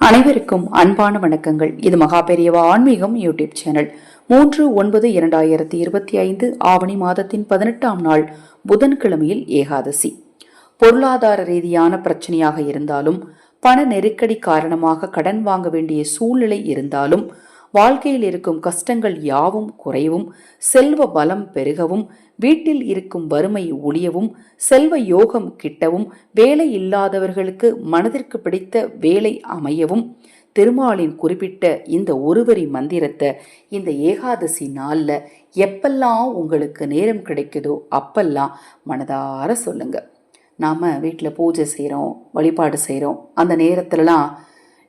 அனைவருக்கும் அன்பான வணக்கங்கள். இது மகா பெரியவா ஆன்மீகம் யூடியூப் சேனல். மூன்று ஒன்பது இரண்டாயிரத்தி இருபத்தி ஐந்து ஆவணி மாதத்தின் பதினெட்டாம் நாள் புதன்கிழமையில் ஏகாதசி. பொருளாதார ரீதியான பிரச்சனையாக இருந்தாலும் பண நெருக்கடி காரணமாக கடன் வாங்க வேண்டிய சூழ்நிலை இருந்தாலும் வாழ்க்கையில் இருக்கும் கஷ்டங்கள் யாவும் குறையவும் செல்வ பலம் பெருகவும் வீட்டில் இருக்கும் வறுமை ஒழியவும் செல்வ யோகம் கிட்டவும் வேலை இல்லாதவர்களுக்கு மனதிற்கு பிடித்த வேலை அமையவும் திருமாலின் குறிப்பிட்ட இந்த ஒருவரி மந்திரத்தை இந்த ஏகாதசி நாளில் எப்பெல்லாம் உங்களுக்கு நேரம் கிடைக்குதோ அப்பெல்லாம் மனதார சொல்லுங்க. நாம் வீட்டில் பூஜை செய்கிறோம் வழிபாடு செய்கிறோம் அந்த நேரத்துலலாம்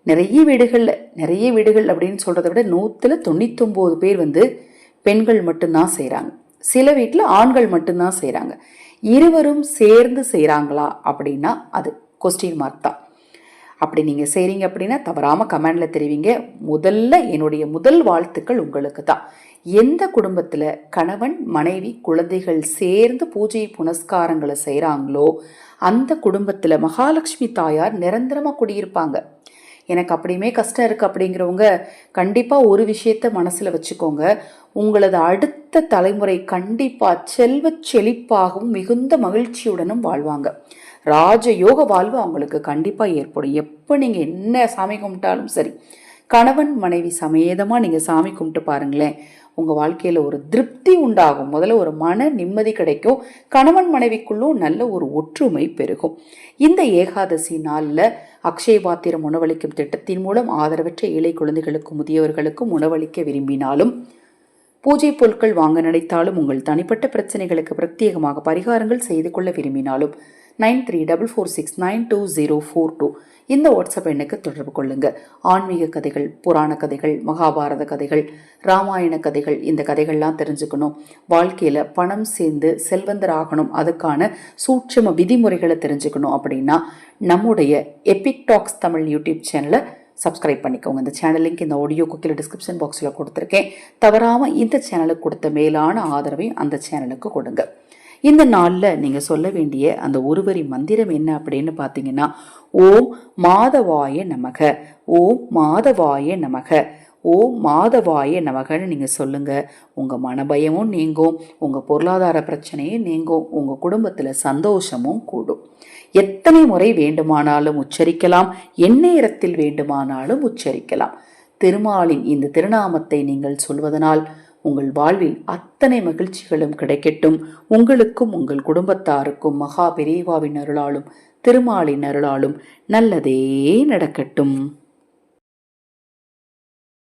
நிறைய வீடுகளில் நிறைய வீடுகள் அப்படின்னு சொல்கிறத விட நூற்றில் தொண்ணூத்தொம்பது பேர் வந்து பெண்கள் மட்டும்தான் செய்கிறாங்க சில வீட்டில் ஆண்கள் மட்டும்தான் செய்கிறாங்க இருவரும் சேர்ந்து செய்கிறாங்களா அப்படின்னா அது கொஸ்டின் மார்க் தான். அப்படி நீங்கள் செய்கிறீங்க அப்படின்னா தவறாமல் கமெண்டில் தெரிவிங்க. முதல்ல என்னுடைய முதல் வாழ்த்துக்கள் உங்களுக்கு தான். எந்த குடும்பத்தில் கணவன் மனைவி குழந்தைகள் சேர்ந்து பூஜை புனஸ்காரங்களை செய்கிறாங்களோ அந்த குடும்பத்தில் மகாலட்சுமி தாயார் நிரந்தரமாக குடியிருப்பாங்க. எனக்கு அப்படியுமே கஷ்டம் இருக்குது அப்படிங்கிறவங்க கண்டிப்பாக ஒரு விஷயத்த மனசில் வச்சுக்கோங்க. உங்களது அடுத்த தலைமுறை கண்டிப்பாக செல்வ செழிப்பாகவும் மிகுந்த மகிழ்ச்சியுடனும் வாழ்வாங்க. ராஜயோக வாழ்வு அவங்களுக்கு கண்டிப்பாக ஏற்படும். எப்போ நீங்கள் என்ன சாமி கும்பிட்டாலும் சரி கணவன் மனைவி சமேதமாக நீங்கள் சாமி கும்பிட்டு பாருங்களேன். உங்கள் வாழ்க்கையில் ஒரு திருப்தி உண்டாகும். முதல்ல ஒரு மன நிம்மதி கிடைக்கும். கணவன் மனைவிக்குள்ளும் நல்ல ஒரு ஒற்றுமை பெருகும். இந்த ஏகாதசி நாளில் அக்ஷய பாத்திரம் உணவளிக்கும் திட்டத்தின் மூலம் ஆதரவற்ற ஏழை குழந்தைகளுக்கும் முதியவர்களுக்கும் உணவளிக்க விரும்பினாலும் பூஜை பொருட்கள் வாங்க நினைத்தாலும் உங்கள் தனிப்பட்ட பிரச்சனைகளுக்கு பிரத்யேகமாக பரிகாரங்கள் செய்து கொள்ள விரும்பினாலும் nine three double four six nine two zero four two. இந்த வாட்ஸ்அப் எண்ணுக்கு தொடர்பு கொள்ளுங்க. ஆன்மீக கதைகள் புராண கதைகள் மகாபாரத கதைகள் ராமாயண கதைகள் இந்த கதைகள்லாம் தெரிஞ்சுக்கணும். வாழ்க்கையில் பணம் சேர்ந்து செல்வந்தர் ஆகணும் அதுக்கான சூட்சம விதிமுறைகளை தெரிஞ்சுக்கணும் அப்படின்னா நம்முடைய எபிக் டாக்ஸ் தமிழ் யூடியூப் சேனலை சப்ஸ்கிரைப் பண்ணிக்கோங்க. இந்த சேனல் லிங்க் இந்த ஆடியோ குக்கில் டிஸ்கிரிப்ஷன் பாக்ஸில் கொடுத்துருக்கேன். தவறாமல் இந்த சேனலுக்கு கொடுத்த மேலான ஆதரவையும் அந்த சேனலுக்கு கொடுங்க. இந்த நாளில் நீங்கள் சொல்ல வேண்டிய அந்த ஒருவரி மந்திரம் என்ன அப்படின்னு பார்த்தீங்கன்னா ஓம் மாதவாய நமக ஓம் மாதவாய நமக ஓ மாதவாய நமகன்னு நீங்கள் சொல்லுங்கள் உங்கள் மனபயமும் நீங்கும் உங்கள் பொருளாதார பிரச்சனையும் நீங்கும் உங்கள் குடும்பத்தில் சந்தோஷமும் கூடும். எத்தனை முறை வேண்டுமானாலும் உச்சரிக்கலாம் எந்நேரத்தில் வேண்டுமானாலும் உச்சரிக்கலாம். திருமாலின் இந்த திருநாமத்தை நீங்கள் சொல்வதனால் உங்கள் வாழ்வில் அத்தனை மகிழ்ச்சிகளும் கிடைக்கட்டும். உங்களுக்கும் உங்கள் குடும்பத்தாருக்கும் மகா பெரியவாவின் அருளாலும் திருமாலின் அருளாலும் நல்லதே நடக்கட்டும்.